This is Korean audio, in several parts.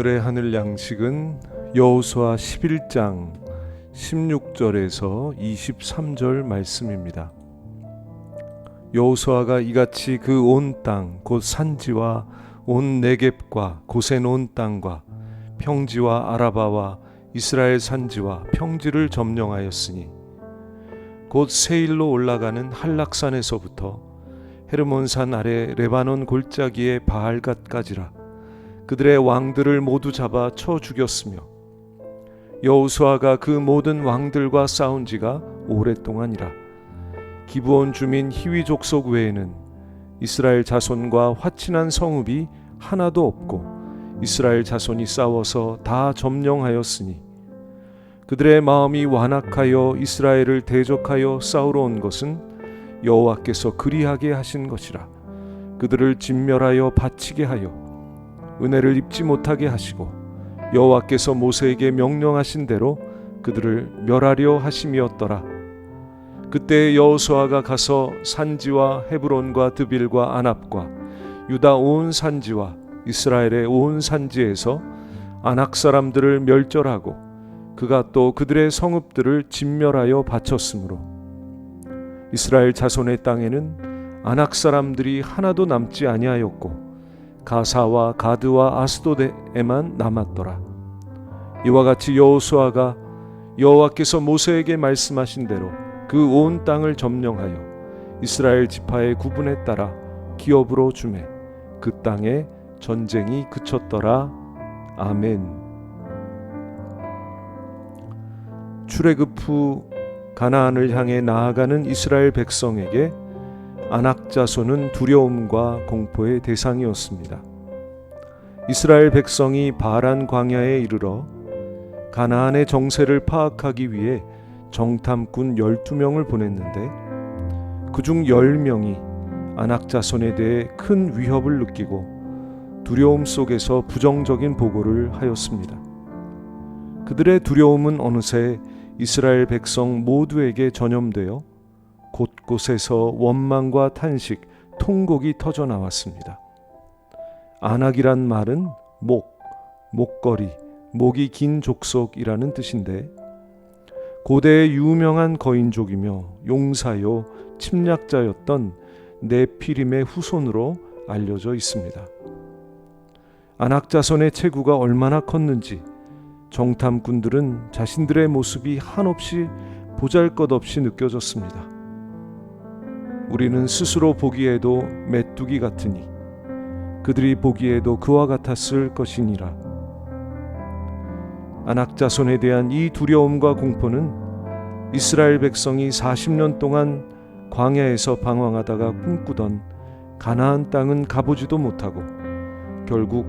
오늘의 하늘 양식은 여호수아 11장 16절에서 23절 말씀입니다. 여호수아가 이같이 그 온 땅 곧 산지와 온 네겝과 고센 온 땅과 평지와 아라바와 이스라엘 산지와 평지를 점령하였으니 곧 세일로 올라가는 한락산에서부터 헤르몬산 아래 레바논 골짜기의 바알갓까지라 그들의 왕들을 모두 잡아 쳐 죽였으며 여호수아가 그 모든 왕들과 싸운 지가 오랫동안이라. 기브온 주민 히위 족속 외에는 이스라엘 자손과 화친한 성읍이 하나도 없고 이스라엘 자손이 싸워서 다 점령하였으니 그들의 마음이 완악하여 이스라엘을 대적하여 싸우러 온 것은 여호와께서 그리하게 하신 것이라. 그들을 진멸하여 바치게 하여 은혜를 입지 못하게 하시고 여호와께서 모세에게 명령하신 대로 그들을 멸하려 하심이었더라. 그때 여호수아가 가서 산지와 헤브론과 드빌과 아납과 유다 온 산지와 이스라엘의 온 산지에서 아낙 사람들을 멸절하고 그가 또 그들의 성읍들을 진멸하여 바쳤으므로 이스라엘 자손의 땅에는 아낙 사람들이 하나도 남지 아니하였고 가사와 가드와 아스도데에만 남았더라. 이와 같이 여호수아가 여호와께서 모세에게 말씀하신 대로 그 온 땅을 점령하여 이스라엘 지파의 구분에 따라 기업으로 주매 그 땅에 전쟁이 그쳤더라. 아멘. 출애굽 후 가나안을 향해 나아가는 이스라엘 백성에게 아낙 자손은 두려움과 공포의 대상이었습니다. 이스라엘 백성이 바란 광야에 이르러 가나안의 정세를 파악하기 위해 정탐꾼 12명을 보냈는데 그중 10명이 아낙 자손에 대해 큰 위협을 느끼고 두려움 속에서 부정적인 보고를 하였습니다. 그들의 두려움은 어느새 이스라엘 백성 모두에게 전염되어 곳곳에서 원망과 탄식, 통곡이 터져 나왔습니다. 안악이란 말은 목, 목걸이, 목이 긴 족속이라는 뜻인데 고대의 유명한 거인족이며 용사요 침략자였던 네피림의 후손으로 알려져 있습니다. 안악자손의 체구가 얼마나 컸는지 정탐꾼들은 자신들의 모습이 한없이 보잘것없이 느껴졌습니다. 우리는 스스로 보기에도 메뚜기 같으니 그들이 보기에도 그와 같았을 것이니라. 안악자손에 대한 이 두려움과 공포는 이스라엘 백성이 40년 동안 광야에서 방황하다가 꿈꾸던 가나안 땅은 가보지도 못하고 결국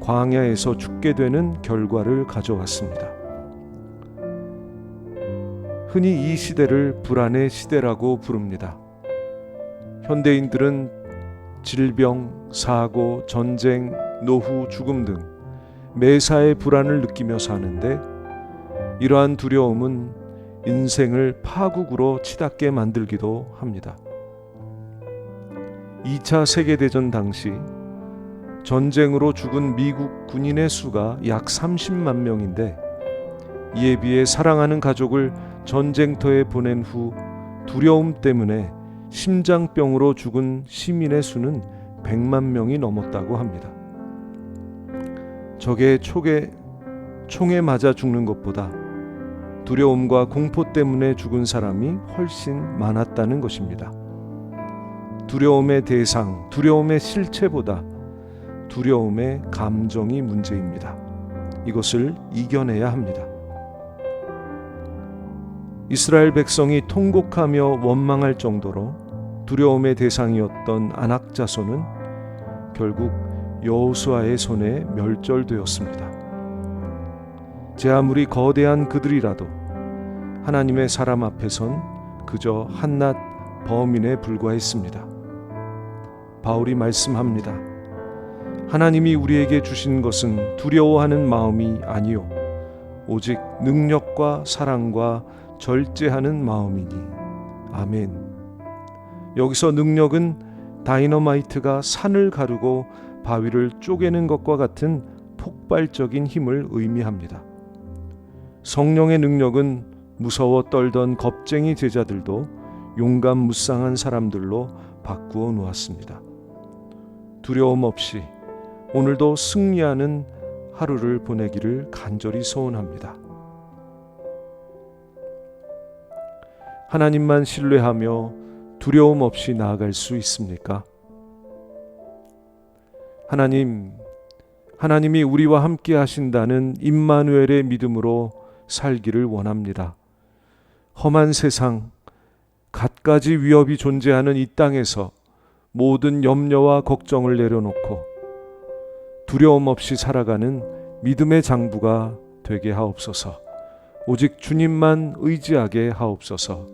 광야에서 죽게 되는 결과를 가져왔습니다. 흔히 이 시대를 불안의 시대라고 부릅니다. 현대인들은 질병, 사고, 전쟁, 노후, 죽음 등 매사의 불안을 느끼며 사는데 이러한 두려움은 인생을 파국으로 치닫게 만들기도 합니다. 2차 세계대전 당시 전쟁으로 죽은 미국 군인의 수가 약 30만 명인데 이에 비해 사랑하는 가족을 전쟁터에 보낸 후 두려움 때문에 심장병으로 죽은 시민의 수는 100만 명이 넘었다고 합니다. 적의 촉에 총에 맞아 죽는 것보다 두려움과 공포 때문에 죽은 사람이 훨씬 많았다는 것입니다. 두려움의 대상, 두려움의 실체보다 두려움의 감정이 문제입니다. 이것을 이겨내야 합니다. 이스라엘 백성이 통곡하며 원망할 정도로 두려움의 대상이었던 아낙 자손은 결국 여호수아의 손에 멸절되었습니다. 제 아무리 거대한 그들이라도 하나님의 사람 앞에선 그저 한낱 범인에 불과했습니다. 바울이 말씀합니다. 하나님이 우리에게 주신 것은 두려워하는 마음이 아니요 오직 능력과 사랑과 절제하는 마음이니 아멘. 여기서 능력은 다이너마이트가 산을 가르고 바위를 쪼개는 것과 같은 폭발적인 힘을 의미합니다. 성령의 능력은 무서워 떨던 겁쟁이 제자들도 용감 무쌍한 사람들로 바꾸어 놓았습니다. 두려움 없이 오늘도 승리하는 하루를 보내기를 간절히 소원합니다. 하나님만 신뢰하며 두려움 없이 나아갈 수 있습니까? 하나님, 하나님이 우리와 함께 하신다는 임마누엘의 믿음으로 살기를 원합니다. 험한 세상, 갖가지 위협이 존재하는 이 땅에서 모든 염려와 걱정을 내려놓고 두려움 없이 살아가는 믿음의 장부가 되게 하옵소서. 오직 주님만 의지하게 하옵소서.